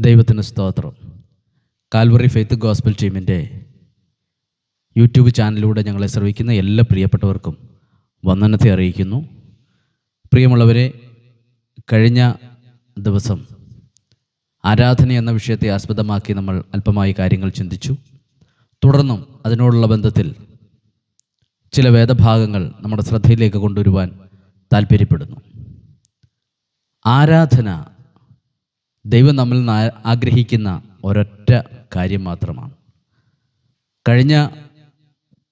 ദൈവത്തിന് സ്തോത്രം. Calvary Faith Gospel ടീമിന്റെ യൂട്യൂബ് ചാനലിലൂടെ ഞങ്ങളെ ശ്രവിക്കുന്ന എല്ലാ പ്രിയപ്പെട്ടവർക്കും വന്ദനത്തെ അറിയിക്കുന്നു. പ്രിയമുള്ളവരെ കഴിഞ്ഞ ദിവസം ആരാധന എന്ന വിഷയത്തെ ആസ്പദമാക്കി നമ്മൾ അല്പമായി കാര്യങ്ങൾ ചിന്തിച്ചു. തുടർന്നും അതിനോടുള്ള ബന്ധത്തിൽ ചില വേദഭാഗങ്ങൾ നമ്മുടെ ശ്രദ്ധയിലേക്ക് കൊണ്ടുവരുവാൻ താല്പര്യപ്പെടുന്നു ആരാധന ദൈവം നമ്മൾ ആഗ്രഹിക്കുന്ന ഒരൊറ്റ കാര്യം മാത്രമാണ്. കഴിഞ്ഞ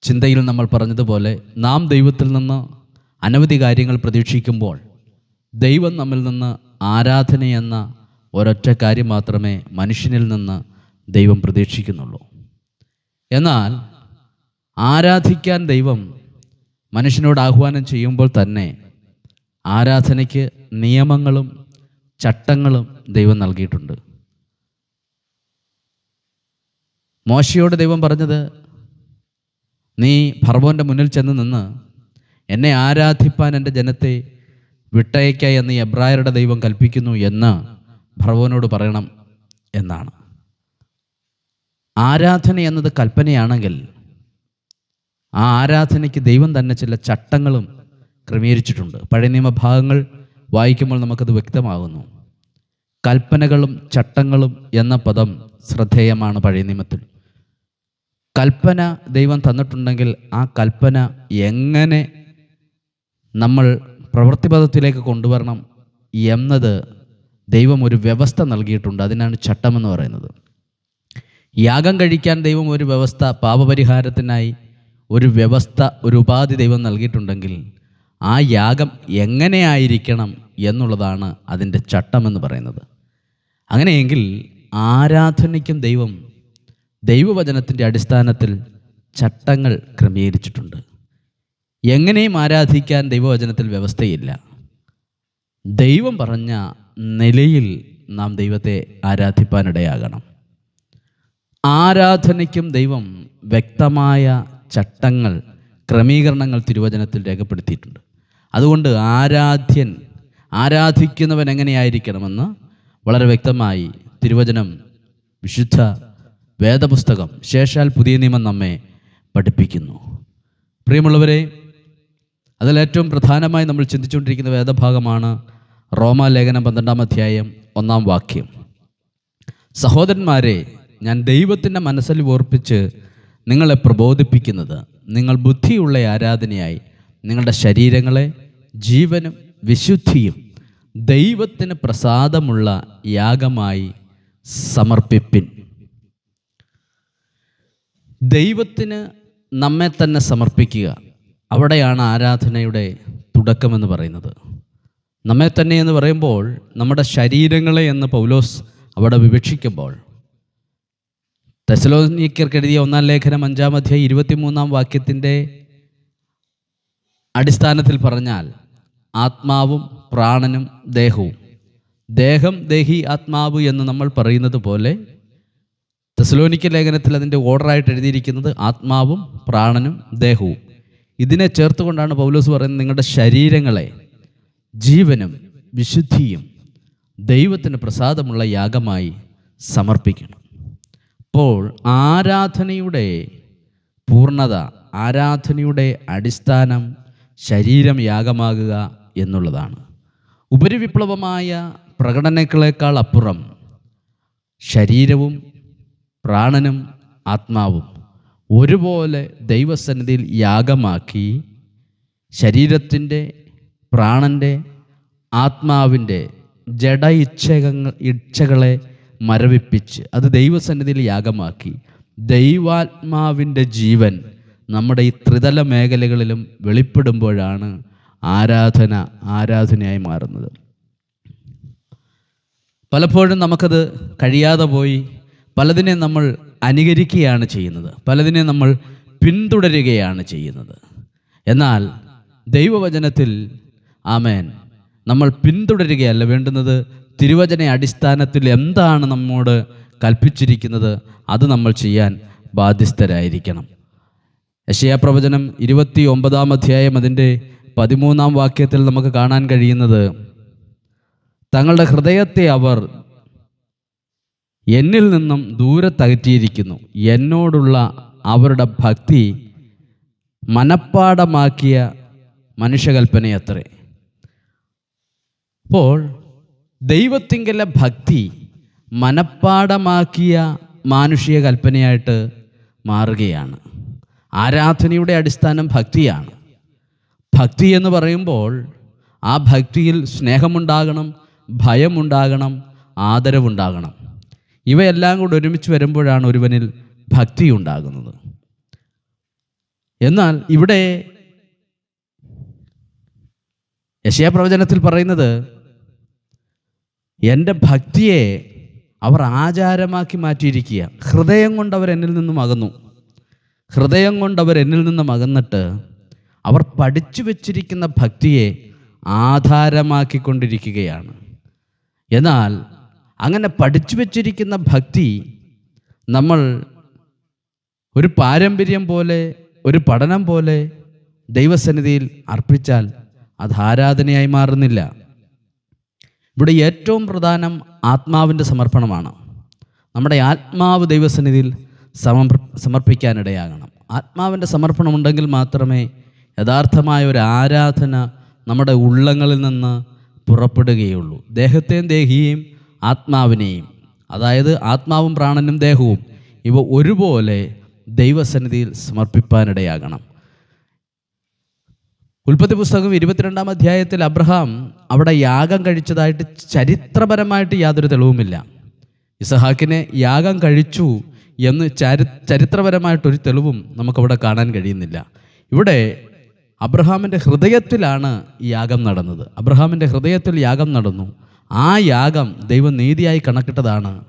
ചിന്തയിൽ നമ്മൾ പറഞ്ഞതുപോലെ നാം ദൈവത്തിൽ നിന്ന് അനവധി കാര്യങ്ങൾ പ്രതീക്ഷിക്കുമ്പോൾ ദൈവം നമ്മിൽ നിന്ന് ആരാധനയെന്ന ഒരൊറ്റ കാര്യം മാത്രമേ മനുഷ്യനിൽ നിന്ന് ദൈവം പ്രതീക്ഷിക്കുന്നുള്ളൂ. എന്നാൽ ആരാധിക്കാൻ ദൈവം മനുഷ്യനോട് ആഹ്വാനം ചെയ്യുമ്പോൾ തന്നെ ആരാധനയ്ക്ക് നിയമങ്ങളും ചട്ടങ്ങളും ദൈവം നൽകിയിട്ടുണ്ട്. മോശയോട് ദൈവം പറഞ്ഞത് നീ ഫർവോന്റെ മുന്നിൽ ചെന്ന് നിന്ന് എന്നെ ആരാധിപ്പാൻ എന്റെ ജനത്തെ വിട്ടയക്കായി എന്ന് എബ്രായരുടെ ദൈവം കൽപ്പിക്കുന്നു എന്ന് ഫർവോനോട് പറയണം എന്നാണ്. ആരാധന എന്നത് കൽപ്പനയാണെങ്കിൽ ആ ആരാധനയ്ക്ക് ദൈവം തന്നെ ചില ചട്ടങ്ങളും ക്രമീകരിച്ചിട്ടുണ്ട്. പഴയ നിയമഭാഗങ്ങൾ വായിക്കുമ്പോൾ നമുക്കത് വ്യക്തമാകുന്നു. കൽപ്പനകളും ചട്ടങ്ങളും എന്ന പദം ശ്രദ്ധേയമാണ് പഴയ നിയമത്തിൽ. കൽപ്പന ദൈവം തന്നിട്ടുണ്ടെങ്കിൽ ആ കൽപ്പന എങ്ങനെ നമ്മൾ പ്രവൃത്തിപഥത്തിലേക്ക് കൊണ്ടുവരണം എന്നത് ദൈവം ഒരു വ്യവസ്ഥ നൽകിയിട്ടുണ്ട്. അതിനാണ് ചട്ടമെന്ന് പറയുന്നത്. യാഗം കഴിക്കാൻ ദൈവം ഒരു വ്യവസ്ഥ പാപപരിഹാരത്തിനായി ഒരു വ്യവസ്ഥ ഒരു ഉപാധി ദൈവം നൽകിയിട്ടുണ്ടെങ്കിൽ ആ യാഗം എങ്ങനെയായിരിക്കണം എന്നുള്ളതാണ് അതിന്റെ ചട്ടമെന്ന് പറയുന്നത്. അങ്ങനെയെങ്കിൽ ആരാധനയ്ക്കും ദൈവം ദൈവവചനത്തിന്റെ അടിസ്ഥാനത്തിൽ ചട്ടങ്ങൾ ക്രമീകരിച്ചിട്ടുണ്ട്. എങ്ങനെയും ആരാധിക്കാൻ ദൈവവചനത്തിൽ വ്യവസ്ഥയില്ല. ദൈവം പറഞ്ഞ നിലയിൽ നാം ദൈവത്തെ ആരാധിപ്പാനിടയാകണം. ആരാധനയ്ക്കും ദൈവം വ്യക്തമായ ചട്ടങ്ങൾ ക്രമീകരണങ്ങൾ തിരുവചനത്തിൽ രേഖപ്പെടുത്തിയിട്ടുണ്ട്. അതുകൊണ്ട് ആരാധ്യൻ ആരാധിക്കുന്നവൻ എങ്ങനെയായിരിക്കണമെന്ന് വളരെ വ്യക്തമായി തിരുവചനം വിശുദ്ധ വേദപുസ്തകം ശേഷാൽ പുതിയ നിയമം നമ്മെ പഠിപ്പിക്കുന്നു. പ്രിയമുള്ളവരെ അതിലേറ്റവും പ്രധാനമായി നമ്മൾ ചിന്തിച്ചുകൊണ്ടിരിക്കുന്ന വേദഭാഗമാണ് റോമാലേഖനം പന്ത്രണ്ടാം അധ്യായം ഒന്നാം വാക്യം. സഹോദരന്മാരെ ഞാൻ ദൈവത്തിന്റെ മനസ്സിൽ ഓർപ്പിച്ച് നിങ്ങളെ പ്രബോധിപ്പിക്കുന്നത് നിങ്ങൾ ബുദ്ധിയുള്ള ആരാധനയായി നിങ്ങളുടെ ശരീരങ്ങളെ ജീവനും വിശുദ്ധിയും ദൈവത്തിന് പ്രസാദമുള്ള യാഗമായി സമർപ്പിപ്പിൻ. ദൈവത്തിന് നമ്മെ തന്നെ സമർപ്പിക്കുക. അവിടെയാണ് ആരാധനയുടെ തുടക്കമെന്ന് പറയുന്നത്. നമ്മെ തന്നെ എന്ന് പറയുമ്പോൾ നമ്മുടെ ശരീരങ്ങളെ എന്ന് പൗലോസ് അവിടെ വിവക്ഷിക്കുമ്പോൾ തെസലോനിക്കർക്ക് എഴുതിയ ഒന്നാം ലേഖനം അഞ്ചാം അധ്യായം ഇരുപത്തിമൂന്നാം വാക്യത്തിന്റെ അടിസ്ഥാനത്തിൽ പറഞ്ഞാൽ ആത്മാവും പ്രാണനും ദേഹവും. ദേഹം ദേഹി ആത്മാവ് എന്ന് നമ്മൾ പറയുന്നത് പോലെ തെസലോനിക്ക ലേഖനത്തിൽ അതിന്റെ ഓർഡറായിട്ട് എഴുതിയിരിക്കുന്നത് ആത്മാവും പ്രാണനും ദേഹവും. ഇതിനെ ചേർത്തുകൊണ്ടാണ് പൗലോസ് പറയുന്നത് നിങ്ങളുടെ ശരീരങ്ങളെ ജീവനും വിശുദ്ധിയും ദൈവത്തിന് പ്രസാദമുള്ള യാഗമായി സമർപ്പിക്കണം. അപ്പോൾ ആരാധനയുടെ പൂർണത ആരാധനയുടെ അടിസ്ഥാനം ശരീരം യാഗമാകുക എന്നുള്ളതാണ്. ഉപരിവിപ്ലവമായ പ്രകടനങ്ങളെക്കാൾ അപ്പുറം ശരീരവും പ്രാണനും ആത്മാവും ഒരുപോലെ ദൈവസന്നിധിയിൽ യാഗമാക്കി ശരീരത്തിന്റെ പ്രാണന്റെ ആത്മാവിന്റെ ജഡ ഇച്ഛകങ്ങൾ ഇച്ഛകളെ മരവിപ്പിച്ച് അത് ദൈവസന്നിധിയിൽ യാഗമാക്കി. ദൈവാത്മാവിന്റെ ജീവൻ നമ്മുടെ ഈ ത്രിതല മേഖലകളിലും വെളിപ്പെടുമ്പോഴാണ് ആരാധന ആരാധനയായി മാറുന്നത്. പലപ്പോഴും നമുക്കത് കഴിയാതെ പോയി പലതിനെ നമ്മൾ അനുകരിക്കുകയാണ് ചെയ്യുന്നത്. പലതിനെ നമ്മൾ പിന്തുടരുകയാണ് ചെയ്യുന്നത്. എന്നാൽ ദൈവവചനത്തിൽ ആമേൻ നമ്മൾ പിന്തുടരുകയല്ല വേണ്ടുന്നത് തിരുവചന അടിസ്ഥാനത്തിൽ എന്താണ് നമ്മോട് കൽപ്പിച്ചിരിക്കുന്നത് അത് നമ്മൾ ചെയ്യാൻ ബാധ്യസ്ഥരായിരിക്കണം. യശയാ പ്രവചനം ഇരുപത്തി ഒമ്പതാം അധ്യായം അതിന്റെ പതിമൂന്നാം വാക്യത്തിൽ നമുക്ക് കാണാൻ കഴിയുന്നത് തങ്ങളുടെ ഹൃദയത്തെ അവർ എന്നിൽ നിന്നും ദൂരത്തകറ്റിയിരിക്കുന്നു. എന്നോടുള്ള അവരുടെ ഭക്തി മനപ്പാടമാക്കിയ മനുഷ്യകൽപ്പനയത്രേ. അപ്പോൾ ദൈവത്തിങ്കലെ ഭക്തി മനപ്പാടമാക്കിയ മാനുഷിക കൽപ്പനയായിട്ട് മാറുകയാണ്. ആരാധനയുടെ അടിസ്ഥാനം ഭക്തിയാണ്. ഭക്തി എന്ന് പറയുമ്പോൾ ആ ഭക്തിയിൽ സ്നേഹമുണ്ടാകണം ഭയമുണ്ടാകണം ആദരവുണ്ടാകണം. ഇവയെല്ലാം കൂടെ ഒരുമിച്ച് വരുമ്പോഴാണ് ഒരുവനിൽ ഭക്തി ഉണ്ടാകുന്നത്. എന്നാൽ ഇവിടെ യശയപ്രവചനത്തിൽ പറയുന്നത് എന്റെ ഭക്തിയെ അവർ ആചാരമാക്കി മാറ്റിയിരിക്കുക ഹൃദയം കൊണ്ട് അവർ എന്നിൽ നിന്നും അകന്നു. ഹൃദയം കൊണ്ട് അവർ എന്നിൽ നിന്നും അകന്നിട്ട് അവർ പഠിച്ചു വച്ചിരിക്കുന്ന ഭക്തിയെ ആധാരമാക്കിക്കൊണ്ടിരിക്കുകയാണ്. എന്നാൽ അങ്ങനെ പഠിച്ചു വച്ചിരിക്കുന്ന ഭക്തി നമ്മൾ ഒരു പാരമ്പര്യം പോലെ ഒരു പഠനം പോലെ ദൈവസന്നിധിയിൽ അർപ്പിച്ചാൽ അത് ആരാധനയായി മാറുന്നില്ല. ഇവിടെ ഏറ്റവും പ്രധാനം ആത്മാവിന്റെ സമർപ്പണമാണ്. നമ്മുടെ ആത്മാവ് ദൈവസന്നിധിയിൽ സമർ സമർപ്പിക്കാനിടയാകണം. ആത്മാവിന്റെ സമർപ്പണം ഉണ്ടെങ്കിൽ മാത്രമേ യഥാർത്ഥമായ ഒരു ആരാധന നമ്മുടെ ഉള്ളങ്ങളിൽ നിന്ന് പുറപ്പെടുകയുള്ളൂ. ദേഹത്തെയും ദേഹിയെയും ആത്മാവിനെയും അതായത് ആത്മാവും പ്രാണനും ദേഹവും ഇവ ഒരുപോലെ ദൈവസന്നിധിയിൽ സമർപ്പിപ്പാനിടയാകണം. ഉൽപ്പത്തി പുസ്തകം ഇരുപത്തിരണ്ടാം അധ്യായത്തിൽ അബ്രഹാം അവിടെ യാഗം കഴിച്ചതായിട്ട് ചരിത്രപരമായിട്ട് യാതൊരു തെളിവുമില്ല. ഇസഹാക്കിനെ യാഗം കഴിച്ചു എന്ന് ചരി ചരിത്രപരമായിട്ടൊരു തെളിവും നമുക്കവിടെ കാണാൻ കഴിയുന്നില്ല. ഇവിടെ അബ്രഹാമിന്റെ ഹൃദയത്തിലാണ് യാഗം നടന്നത്. അബ്രഹാമിന്റെ ഹൃദയത്തിൽ യാഗം നടന്നു. ആ യാഗം ദൈവം നീതിയായി കണക്കിട്ടതാണ്.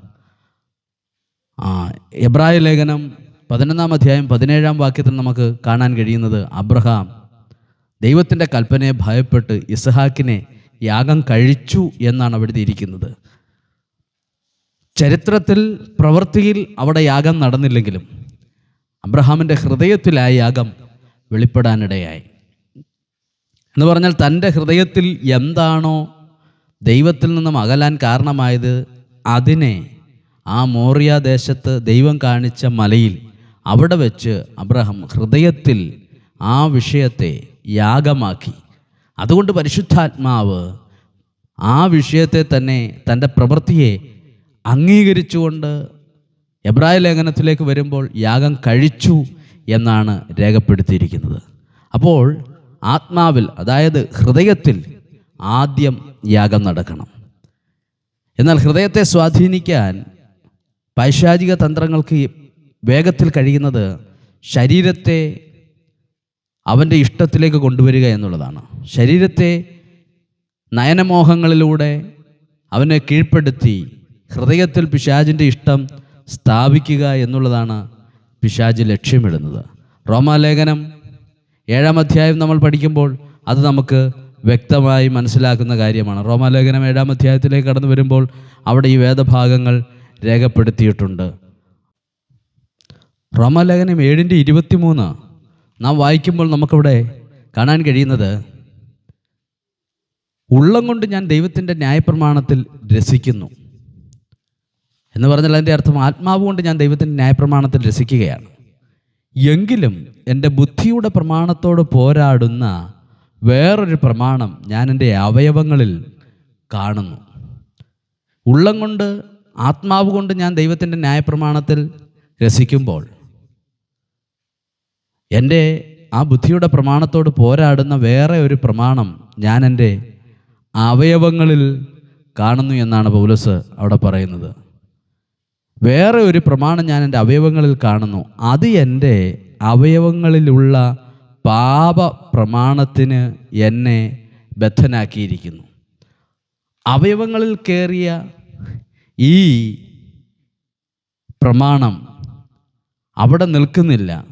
എബ്രായ ലേഖനം പതിനൊന്നാം അധ്യായം പതിനേഴാം വാക്യത്തിൽ നമുക്ക് കാണാൻ കഴിയുന്നത് അബ്രഹാം ദൈവത്തിന്റെ കൽപ്പനയെ ഭയപ്പെട്ട് ഇസഹാക്കിനെ യാഗം കഴിച്ചു എന്നാണ് അവിടെ ഇരിക്കുന്നത്. ചരിത്രത്തിൽ പ്രവൃത്തിയിൽ അവിടെ യാഗം നടന്നില്ലെങ്കിലും അബ്രഹാമിന്റെ ഹൃദയത്തിലായ യാഗം വെളിപ്പെടാനിടയായി. എന്ന് പറഞ്ഞാൽ തന്റെ ഹൃദയത്തിൽ എന്താണോ ദൈവത്തിൽ നിന്നും അകലാൻ കാരണമായത് അതിനെ ആ മോറിയ ദേശത്ത് ദൈവം കാണിച്ച മലയിൽ അവിടെ വെച്ച് അബ്രഹാം ഹൃദയത്തിൽ ആ വിഷയത്തെ യാഗമാക്കി. അതുകൊണ്ട് പരിശുദ്ധാത്മാവ് ആ വിഷയത്തെ തന്നെ തന്റെ പ്രവൃത്തിയെ അംഗീകരിച്ചുകൊണ്ട് എബ്രായ ലേഖനത്തിലേക്ക് വരുമ്പോൾ യാഗം കഴിച്ചു എന്നാണ് രേഖപ്പെടുത്തിയിരിക്കുന്നത്. അപ്പോൾ ആത്മാവിൽ അതായത് ഹൃദയത്തിൽ ആദ്യം യാഗം നടക്കണം. എന്നാൽ ഹൃദയത്തെ സ്വാധീനിക്കാൻ പൈശാചിക തന്ത്രങ്ങൾക്ക് വേഗത്തിൽ കഴിയുന്നത് ശരീരത്തെ അവന്റെ ഇഷ്ടത്തിലേക്ക് കൊണ്ടുവരിക എന്നുള്ളതാണ്. ശരീരത്തെ നയനമോഹങ്ങളിലൂടെ അവനെ കീഴ്പ്പെടുത്തി ഹൃദയത്തിൽ പിശാജിന്റെ ഇഷ്ടം സ്ഥാപിക്കുക എന്നുള്ളതാണ് പിശാജ് ലക്ഷ്യമിടുന്നത്. റോമാലേഖനം ഏഴാം അധ്യായം നമ്മൾ പഠിക്കുമ്പോൾ അത് നമുക്ക് വ്യക്തമായി മനസ്സിലാക്കുന്ന കാര്യമാണ്. റോമാലേഖനം ഏഴാം അധ്യായത്തിലേക്ക് കടന്നു വരുമ്പോൾ അവിടെ ഈ വേദഭാഗങ്ങൾ രേഖപ്പെടുത്തിയിട്ടുണ്ട്. റോമാലേഖനം ഏഴിന്റെ ഇരുപത്തിമൂന്ന് നാം വായിക്കുമ്പോൾ നമുക്കിവിടെ കാണാൻ കഴിയുന്നത് ഉള്ളം കൊണ്ട് ഞാൻ ദൈവത്തിന്റെ ന്യായപ്രമാണത്തിൽ രസിക്കുന്നു എന്ന് പറഞ്ഞാൽ അതിന്റെ അർത്ഥം ആത്മാവ് കൊണ്ട് ഞാൻ ദൈവത്തിന്റെ ന്യായപ്രമാണത്തിൽ രസിക്കുകയാണ്. എങ്കിലും എന്റെ ബുദ്ധിയുടെ പ്രമാണത്തോട് പോരാടുന്ന വേറൊരു പ്രമാണം ഞാൻ എന്റെ അവയവങ്ങളിൽ കാണുന്നു. ഉള്ളം കൊണ്ട് ആത്മാവ് കൊണ്ട് ഞാൻ ദൈവത്തിന്റെ ന്യായപ്രമാണത്തിൽ രസിക്കുമ്പോൾ എന്റെ ആ ബുദ്ധിയുടെ പ്രമാണത്തോട് പോരാടുന്ന വേറെ ഒരു പ്രമാണം ഞാൻ എന്റെ അവയവങ്ങളിൽ കാണുന്നു എന്നാണ് പൗലസ് അവിടെ പറയുന്നത്. വേറെ ഒരു പ്രമാണം ഞാൻ എന്റെ അവയവങ്ങളിൽ കാണുന്നു. അത് എന്റെ അവയവങ്ങളിലുള്ള പാപ പ്രമാണത്തിന് എന്നെ ബദ്ധനാക്കിയിരിക്കുന്നു. അവയവങ്ങളിൽ കയറിയ ഈ പ്രമാണം അവിടെ നിൽക്കുന്നില്ല.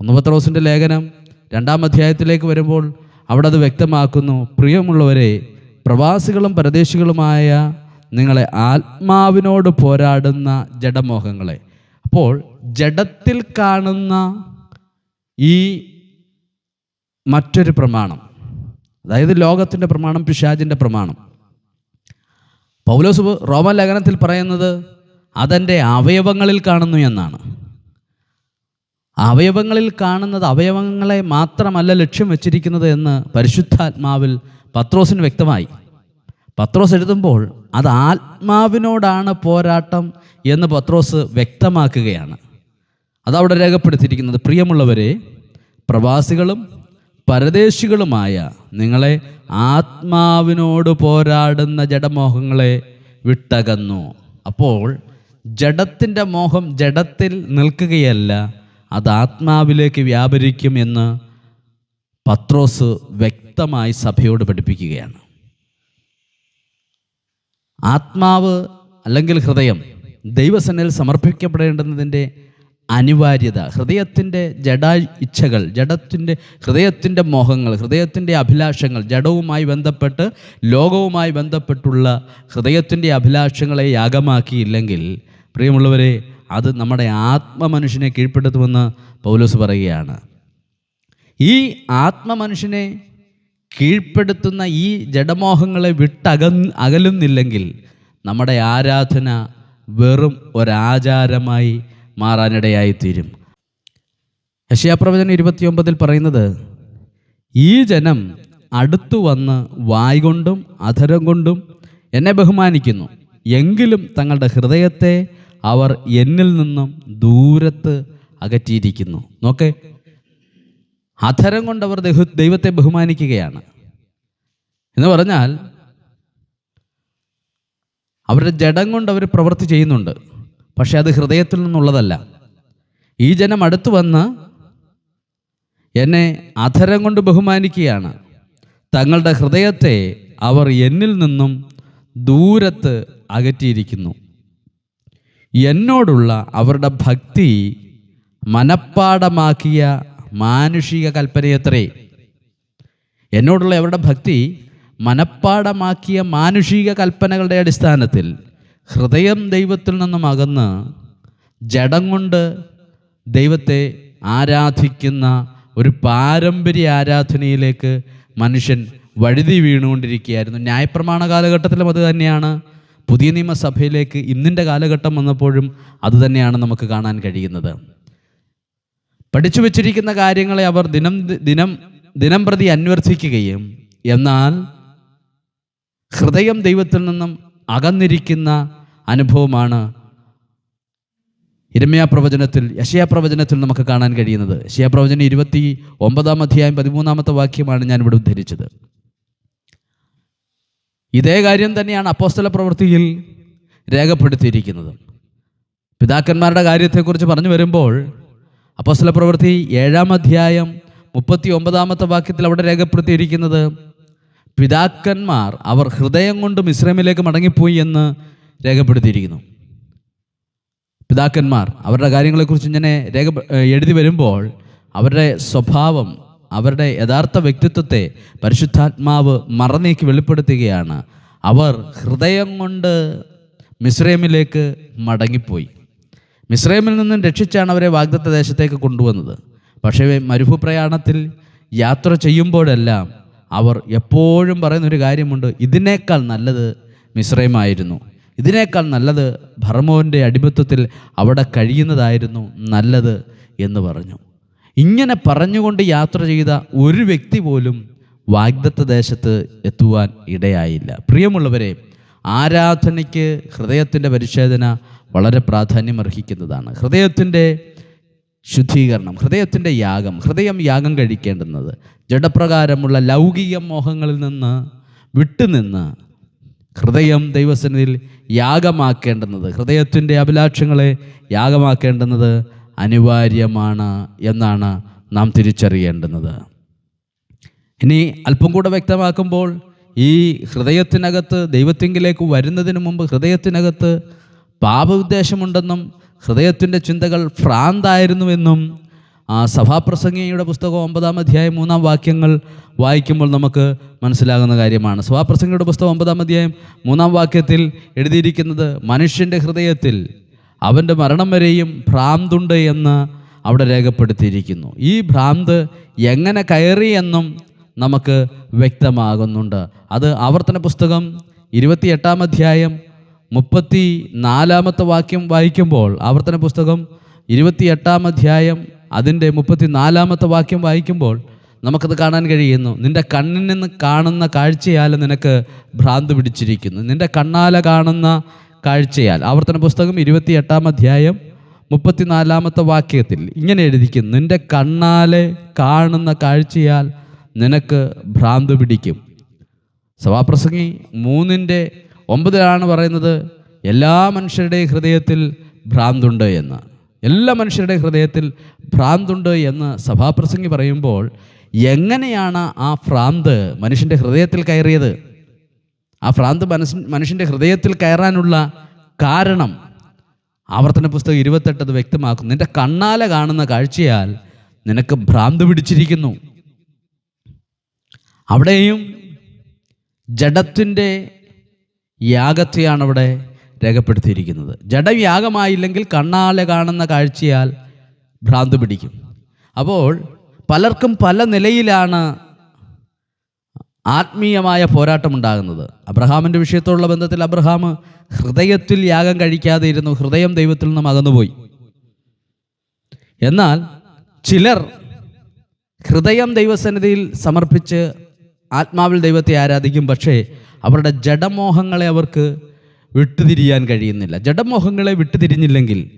ഒന്ന് റോസിന്റെ ലേഖനം രണ്ടാം അധ്യായത്തിലേക്ക് വരുമ്പോൾ അവിടെ അത് വ്യക്തമാക്കുന്നു. പ്രിയമുള്ളവരെ പ്രവാസികളും പരദേശികളുമായ നിങ്ങളെ ആത്മാവിനോട് പോരാടുന്ന ജഡമോഹങ്ങളെ. അപ്പോൾ ജഡത്തിൽ കാണുന്ന ഈ മറ്റൊരു പ്രമാണം അതായത് ലോകത്തിന്റെ പ്രമാണം പിശാജിന്റെ പ്രമാണം. പൗലോസ് റോമൻ ലേഖനത്തിൽ പറയുന്നത് അതെന്റെ അവയവങ്ങളിൽ കാണുന്നു എന്നാണ്. അവയവങ്ങളിൽ കാണുന്നത് അവയവങ്ങളെ മാത്രമല്ല ലക്ഷ്യം വെച്ചിരിക്കുന്നത് എന്ന് പരിശുദ്ധാത്മാവിൽ പത്രോസിന് വ്യക്തമായി. പത്രോസ് എഴുതുമ്പോൾ അത് ആത്മാവിനോടാണ് പോരാട്ടം എന്ന് പത്രോസ് വ്യക്തമാക്കുകയാണ്. അതവിടെ രേഖപ്പെടുത്തിയിരിക്കുന്നത് പ്രിയമുള്ളവരെ പ്രവാസികളും പരദേശികളുമായ നിങ്ങളെ ആത്മാവിനോട് പോരാടുന്ന ജഡമോഹങ്ങളെ വിട്ടകന്നു. അപ്പോൾ ജഡത്തിന്റെ മോഹം ജഡത്തിൽ നിൽക്കുകയല്ല അത് ആത്മാവിലേക്ക് വ്യാപരിക്കും എന്ന് പത്രോസ് വ്യക്തമായി സഭയോട് പഠിപ്പിക്കുകയാണ്. ആത്മാവ് അല്ലെങ്കിൽ ഹൃദയം ദൈവസനയിൽ സമർപ്പിക്കപ്പെടേണ്ടുന്നതിന്റെ അനിവാര്യത ഹൃദയത്തിന്റെ ജഡ ഇച്ഛകൾ ജഡത്തിന്റെ ഹൃദയത്തിന്റെ മോഹങ്ങൾ ഹൃദയത്തിന്റെ അഭിലാഷങ്ങൾ ജഡവുമായി ബന്ധപ്പെട്ട് ലോകവുമായി ബന്ധപ്പെട്ടുള്ള ഹൃദയത്തിന്റെ അഭിലാഷങ്ങളെ യാഗമാക്കിയില്ലെങ്കിൽ പ്രിയമുള്ളവരെ അത് നമ്മുടെ ആത്മമനുഷ്യനെ കീഴ്പ്പെടുത്തുമെന്ന് പൗലോസ് പറയുകയാണ്. ഈ ആത്മമനുഷ്യനെ കീഴ്പ്പെടുത്തുന്ന ഈ ജഡമോഹങ്ങളെ വിട്ടക അകലുന്നില്ലെങ്കിൽ നമ്മുടെ ആരാധന വെറും ഒരാചാരമായി മാറാനിടയായിത്തീരും. യശയാപ്രവചനം ഇരുപത്തിയൊമ്പതിൽ പറയുന്നത് ഈ ജനം അടുത്തു വന്ന് വായ് കൊണ്ടും അധരം കൊണ്ടും എന്നെ ബഹുമാനിക്കുന്നു. എങ്കിലും തങ്ങളുടെ ഹൃദയത്തെ അവർ എന്നിൽ നിന്നും ദൂരത്ത് അകറ്റിയിരിക്കുന്നു. നോക്കേ അധരം കൊണ്ടവർ ദൈവത്തെ ബഹുമാനിക്കുകയാണ്. എന്ന് പറഞ്ഞാൽ അവരുടെ ജഡം കൊണ്ട് അവർ പ്രവൃത്തി ചെയ്യുന്നുണ്ട്. പക്ഷേ അത് ഹൃദയത്തിൽ നിന്നുള്ളതല്ല. ഈ ജനം അടുത്തു വന്ന് എന്നെ അധരം കൊണ്ട് ബഹുമാനിക്കുകയാണ്. തങ്ങളുടെ ഹൃദയത്തെ അവർ എന്നിൽ നിന്നും ദൂരത്ത് അകറ്റിയിരിക്കുന്നു. എന്നോടുള്ള അവരുടെ ഭക്തി മനപ്പാടമാക്കിയ മാനുഷിക കൽപ്പനയത്രേ എന്നോടുള്ള അവരുടെ ഭക്തി മനപ്പാടമാക്കിയ മാനുഷിക കൽപ്പനകളുടെ അടിസ്ഥാനത്തിൽ ഹൃദയം ദൈവത്തിൽ നിന്നും അകന്ന് ജഡം കൊണ്ട് ദൈവത്തെ ആരാധിക്കുന്ന ഒരു പാരമ്പര്യ ആരാധനയിലേക്ക് മനുഷ്യൻ വഴുതി വീണുകൊണ്ടിരിക്കുകയായിരുന്നു. ന്യായപ്രമാണ കാലഘട്ടത്തിലും അത് തന്നെയാണ്. പുതിയ നിയമസഭയിലേക്ക് ഇന്നിന്റെ കാലഘട്ടം വന്നപ്പോഴും അതുതന്നെയാണ് നമുക്ക് കാണാൻ കഴിയുന്നത്. പഠിച്ചു വച്ചിരിക്കുന്ന കാര്യങ്ങളെ അവർ ദിനം ദിനം ദിനം പ്രതി അന്വർത്ഥിക്കുകയും എന്നാൽ ഹൃദയം ദൈവത്തിൽ നിന്നും അകന്നിരിക്കുന്ന അനുഭവമാണ് ഇരമ്യാ പ്രവചനത്തിൽ യശയാ പ്രവചനത്തിൽ നമുക്ക് കാണാൻ കഴിയുന്നത്. യശയാ പ്രവചനം ഇരുപത്തി ഒമ്പതാം അധ്യായം പതിമൂന്നാമത്തെ വാക്യമാണ് ഞാൻ ഇവിടെ ഉദ്ധരിച്ചത്. ഇതേ കാര്യം തന്നെയാണ് അപ്പോസ്തല പ്രവൃത്തിയിൽ രേഖപ്പെടുത്തിയിരിക്കുന്നത്. പിതാക്കന്മാരുടെ കാര്യത്തെക്കുറിച്ച് പറഞ്ഞു വരുമ്പോൾ അപ്പോസ്തല പ്രവൃത്തി ഏഴാം അധ്യായം മുപ്പത്തി ഒമ്പതാമത്തെ വാക്യത്തിൽ അവിടെ രേഖപ്പെടുത്തിയിരിക്കുന്നത് പിതാക്കന്മാർ അവർ ഹൃദയം കൊണ്ട് മിശ്രമിലേക്ക് മടങ്ങിപ്പോയി എന്ന് രേഖപ്പെടുത്തിയിരിക്കുന്നു. പിതാക്കന്മാർ അവരുടെ കാര്യങ്ങളെക്കുറിച്ച് ഇങ്ങനെ രേഖ എഴുതി വരുമ്പോൾ അവരുടെ സ്വഭാവം അവരുടെ യഥാർത്ഥ വ്യക്തിത്വത്തെ പരിശുദ്ധാത്മാവ് മറന്നേക്ക് വെളിപ്പെടുത്തുകയാണ്. അവർ ഹൃദയം കൊണ്ട് മിശ്രമിലേക്ക് മടങ്ങിപ്പോയി. മിശ്രമിൽ നിന്നും രക്ഷിച്ചാണ് അവരെ വാഗ്ദത്ത ദേശത്തേക്ക് കൊണ്ടുവന്നത്. പക്ഷേ മരുഭൂപ്രയാണത്തിൽ യാത്ര ചെയ്യുമ്പോഴെല്ലാം അവർ എപ്പോഴും പറയുന്നൊരു കാര്യമുണ്ട്. ഇതിനേക്കാൾ നല്ലത് മിശ്രയമായിരുന്നു ഇതിനേക്കാൾ നല്ലത് ഭർമോന്റെ അടിമത്വത്തിൽ അവിടെ കഴിയുന്നതായിരുന്നു നല്ലത് എന്ന് പറഞ്ഞു. ഇങ്ങനെ പറഞ്ഞുകൊണ്ട് യാത്ര ചെയ്ത ഒരു വ്യക്തി പോലും വാഗ്ദത്ത ദേശത്ത് എത്തുവാൻ ഇടയായില്ല. പ്രിയമുള്ളവരെ ആരാധനയ്ക്ക് ഹൃദയത്തിന്റെ പരിശോധന വളരെ പ്രാധാന്യം അർഹിക്കുന്നതാണ് ഹൃദയത്തിന്റെ ശുദ്ധീകരണം ഹൃദയത്തിന്റെ യാഗം ഹൃദയം യാഗം കഴിക്കേണ്ടുന്നത് ജഡപ്രകാരമുള്ള ലൗകിക മോഹങ്ങളിൽ നിന്ന് വിട്ടുനിന്ന് ഹൃദയം ദൈവസന്നിധിയിൽ യാഗമാക്കേണ്ടുന്നത് ഹൃദയത്തിന്റെ അഭിലാഷങ്ങളെ യാഗമാക്കേണ്ടുന്നത് അനിവാര്യമാണ് എന്നാണ് നാം തിരിച്ചറിയേണ്ടുന്നത്. ഇനി അല്പം കൂടെ വ്യക്തമാക്കുമ്പോൾ ഈ ഹൃദയത്തിനകത്ത് ദൈവത്തിങ്കിലേക്ക് വരുന്നതിന് മുമ്പ് ഹൃദയത്തിനകത്ത് പാപ ഉദ്ദേശമുണ്ടെന്നും ഹൃദയത്തിന്റെ ചിന്തകൾ ഭ്രാന്തായിരുന്നുവെന്നും ആ സഭാപ്രസംഗിയുടെ പുസ്തകം ഒമ്പതാം അധ്യായം മൂന്നാം വാക്യങ്ങൾ വായിക്കുമ്പോൾ നമുക്ക് മനസ്സിലാകുന്ന കാര്യമാണ്. സഭാപ്രസംഗിയുടെ പുസ്തകം ഒമ്പതാം അധ്യായം മൂന്നാം വാക്യത്തിൽ എഴുതിയിരിക്കുന്നത് മനുഷ്യന്റെ ഹൃദയത്തിൽ അവന്റെ മരണം വരെയും ഭ്രാന്തുണ്ട് എന്ന് അവിടെ രേഖപ്പെടുത്തിയിരിക്കുന്നു. ഈ ഭ്രാന്ത് എങ്ങനെ കയറി എന്നും നമുക്ക് വ്യക്തമാകുന്നുണ്ട്. അത് ആവർത്തന പുസ്തകം ഇരുപത്തിയെട്ടാം അധ്യായം മുപ്പത്തി നാലാമത്തെ വാക്യം വായിക്കുമ്പോൾ ആവർത്തന പുസ്തകം ഇരുപത്തിയെട്ടാം അധ്യായം അതിന്റെ മുപ്പത്തി നാലാമത്തെ വാക്യം വായിക്കുമ്പോൾ നമുക്കത് കാണാൻ കഴിയുന്നു. നിന്റെ കണ്ണിൽ നിന്ന് കാണുന്ന കാഴ്ചയാൽ നിനക്ക് ഭ്രാന്ത് പിടിച്ചിരിക്കുന്നു. നിന്റെ കണ്ണാല കാണുന്ന കാഴ്ചയാൽ. ആവർത്തന പുസ്തകം ഇരുപത്തിയെട്ടാം അധ്യായം മുപ്പത്തിനാലാമത്തെ വാക്യത്തിൽ ഇങ്ങനെ എഴുതിക്കുന്നു നിന്റെ കണ്ണാലെ കാണുന്ന കാഴ്ചയാൽ നിനക്ക് ഭ്രാന്ത് പിടിക്കും. സഭാപ്രസംഗി മൂന്നിന്റെ ഒമ്പതിലാണ് പറയുന്നത് എല്ലാ മനുഷ്യരുടെയും ഹൃദയത്തിൽ ഭ്രാന്തുണ്ട് എന്ന്. എല്ലാ മനുഷ്യരുടെ ഹൃദയത്തിൽ ഭ്രാന്തുണ്ട് എന്ന് സഭാപ്രസംഗി പറയുമ്പോൾ എങ്ങനെയാണ് ആ ഭ്രാന്ത് മനുഷ്യന്റെ ഹൃദയത്തിൽ കയറിയത്? ആ ഭ്രാന്ത് മനസ്സ് മനുഷ്യന്റെ ഹൃദയത്തിൽ കയറാനുള്ള കാരണം ആവർത്തന പുസ്തകം ഇരുപത്തെട്ടത് വ്യക്തമാക്കുന്നു. നിന്റെ കണ്ണാലെ കാണുന്ന കാഴ്ചയാൽ നിനക്ക് ഭ്രാന്ത് പിടിച്ചിരിക്കുന്നു. അവിടെയും ജഡത്തിന്റെ യാഗത്തെയാണ് അവിടെ രേഖപ്പെടുത്തിയിരിക്കുന്നത്. ജഡം യാഗമായില്ലെങ്കിൽ കണ്ണാലെ കാണുന്ന കാഴ്ചയാൽ ഭ്രാന്ത് പിടിക്കും. അപ്പോൾ പലർക്കും പല നിലയിലാണ് ആത്മീയമായ പോരാട്ടമുണ്ടാകുന്നത്. അബ്രഹാമിന്റെ വിഷയത്തോടുള്ള ബന്ധത്തിൽ അബ്രഹാം ഹൃദയത്തിൽ യാഗം കഴിക്കാതെ ഇരുന്നു ഹൃദയം ദൈവത്തിൽ നിന്നും അകന്നുപോയി. എന്നാൽ ചിലർ ഹൃദയം ദൈവസന്നിധിയിൽ സമർപ്പിച്ച് ആത്മാവിൽ ദൈവത്തെ ആരാധിക്കും പക്ഷേ അവരുടെ ജഡമോഹങ്ങളെ അവർക്ക് വിട്ടുതിരിയാൻ കഴിയുന്നില്ല. ജഡമോഹങ്ങളെ വിട്ടുതിരിഞ്ഞില്ലെങ്കിൽ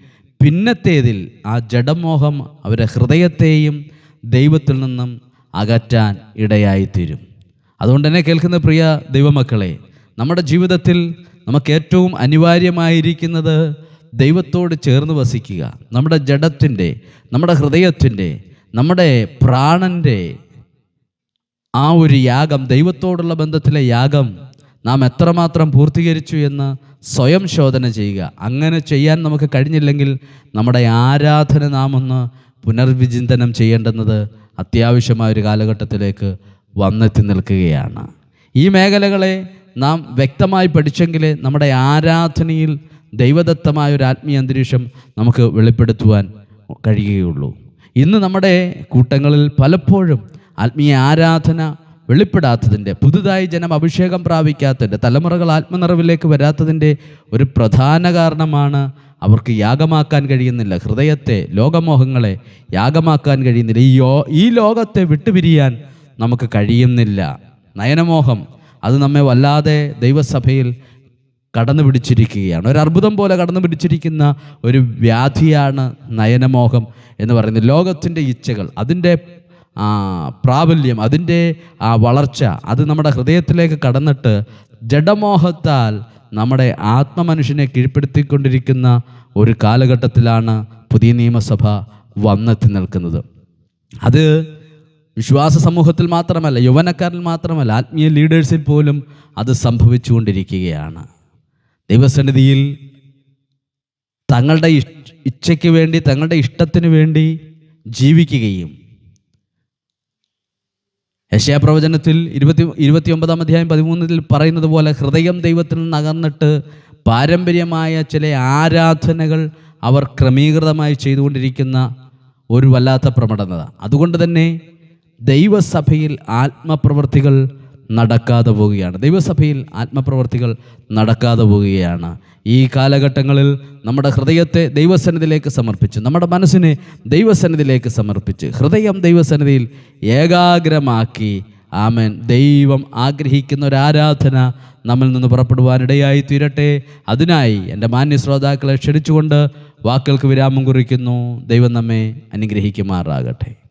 പിന്നത്തേതിൽ ആ ജഡമോഹം അവരുടെ ഹൃദയത്തെയും ദൈവത്തിൽ നിന്നും അകറ്റാൻ ഇടയായിത്തീരും. അതുകൊണ്ട് തന്നെ കേൾക്കുന്ന പ്രിയ ദൈവമക്കളെ നമ്മുടെ ജീവിതത്തിൽ നമുക്ക് ഏറ്റവും അനിവാര്യമായിരിക്കുന്നത് ദൈവത്തോട് ചേർന്ന് വസിക്കുക. നമ്മുടെ ജഡത്തിന്റെ നമ്മുടെ ഹൃദയത്തിന്റെ നമ്മുടെ പ്രാണന്റെ ആ ഒരു യാഗം ദൈവത്തോടുള്ള ബന്ധത്തിലെ യാഗം നാം എത്രമാത്രം പൂർത്തീകരിച്ചു എന്ന് സ്വയം ശോധന ചെയ്യുക. അങ്ങനെ ചെയ്യാൻ നമുക്ക് കഴിഞ്ഞില്ലെങ്കിൽ നമ്മുടെ ആരാധന നാം ഒന്ന് പുനർവിചിന്തനം ചെയ്യേണ്ടുന്നത് അത്യാവശ്യമായ ഒരു കാലഘട്ടത്തിലേക്ക് വന്നെത്തി നിൽക്കുകയാണ്. ഈ മേഖലകളെ നാം വ്യക്തമായി പഠിച്ചെങ്കിലേ നമ്മുടെ ആരാധനയിൽ ദൈവദത്തമായ ഒരു ആത്മീയ അന്തരീക്ഷം നമുക്ക് വെളിപ്പെടുത്തുവാൻ കഴിയുകയുള്ളൂ. ഇന്ന് നമ്മുടെ കൂട്ടങ്ങളിൽ പലപ്പോഴും ആത്മീയ ആരാധന വെളിപ്പെടാത്തതിന്റെ പുതുതായി ജനം അഭിഷേകം പ്രാപിക്കാത്തതിന്റെ തലമുറകൾ ആത്മനിറവിലേക്ക് വരാത്തതിന്റെ ഒരു പ്രധാന കാരണമാണ് അവർക്ക് യാഗമാക്കാൻ കഴിയുന്നില്ല. ഹൃദയത്തെ ലോകമോഹങ്ങളെ യാഗമാക്കാൻ കഴിയുന്നില്ല. ഈ യോ ഈ ലോകത്തെ വിട്ടുപിരിയാൻ നമുക്ക് കഴിയുന്നില്ല. നയനമോഹം അത് നമ്മെ വല്ലാതെ ദൈവസഭയിൽ കടന്നു പിടിച്ചിരിക്കുകയാണ് ഒരു അർബുദം പോലെ കടന്നു പിടിച്ചിരിക്കുന്ന ഒരു വ്യാധിയാണ് നയനമോഹം എന്ന് പറയുന്നത്. ലോകത്തിന്റെ ഇച്ഛകൾ അതിന്റെ ആ, പ്രാബല്യം അതിന്റെ ആ വളർച്ച അത് നമ്മുടെ ഹൃദയത്തിലേക്ക് കടന്നിട്ട് ജഡമോഹത്താൽ നമ്മുടെ ആത്മമനുഷ്യനെ കീഴ്പ്പെടുത്തിക്കൊണ്ടിരിക്കുന്ന ഒരു കാലഘട്ടത്തിലാണ് പുതിയ നിയമസഭ വന്നെത്തി നിൽക്കുന്നത്. അത് വിശ്വാസ സമൂഹത്തിൽ മാത്രമല്ല യൗവനക്കാരിൽ മാത്രമല്ല ആത്മീയ ലീഡേഴ്സിൽ പോലും അത് സംഭവിച്ചുകൊണ്ടിരിക്കുകയാണ്. ദൈവസന്നിധിയിൽ തങ്ങളുടെ ഇച്ഛയ്ക്ക് വേണ്ടി തങ്ങളുടെ ഇഷ്ടത്തിന് വേണ്ടി ജീവിക്കുകയും യശയാപ്രവചനത്തിൽ ഇരുപത്തി ഇരുപത്തി ഒമ്പതാം അധ്യായം പതിമൂന്നിൽ പറയുന്നത് പോലെ ഹൃദയം ദൈവത്തിൽ നിന്ന് അകന്നിട്ട് പാരമ്പര്യമായ ചില ആരാധനകൾ അവർ ക്രമീകൃതമായി ചെയ്തുകൊണ്ടിരിക്കുന്ന ഒരു വല്ലാത്ത പ്രമടനത അതുകൊണ്ട് തന്നെ ദൈവസഭയിൽ ആത്മപ്രവർത്തികൾ നടക്കാതെ പോവുകയാണ്. ദൈവസഭയിൽ ആത്മപ്രവർത്തികൾ നടക്കാതെ പോവുകയാണ്. ഈ കാലഘട്ടങ്ങളിൽ നമ്മുടെ ഹൃദയത്തെ ദൈവസന്നിധിയിലേക്ക് സമർപ്പിച്ച്. നമ്മുടെ മനസ്സിനെ ദൈവസന്നിധിയിലേക്ക് സമർപ്പിച്ച്. ഹൃദയം ദൈവസന്നിധിയിൽ ഏകാഗ്രമാക്കി. ആമൻ. ദൈവം ആഗ്രഹിക്കുന്ന ഒരു ആരാധന നമ്മിൽ നിന്ന് പുറപ്പെടുവാനിടയായി തീരട്ടെ. അതിനായി എന്റെ മാന്യ ശ്രോതാക്കളെ ക്ഷണിച്ചുകൊണ്ട് വാക്കുകൾക്ക് വിരാമം കുറിക്കുന്നു. ദൈവം നമ്മെ അനുഗ്രഹിക്കുമാറാകട്ടെ.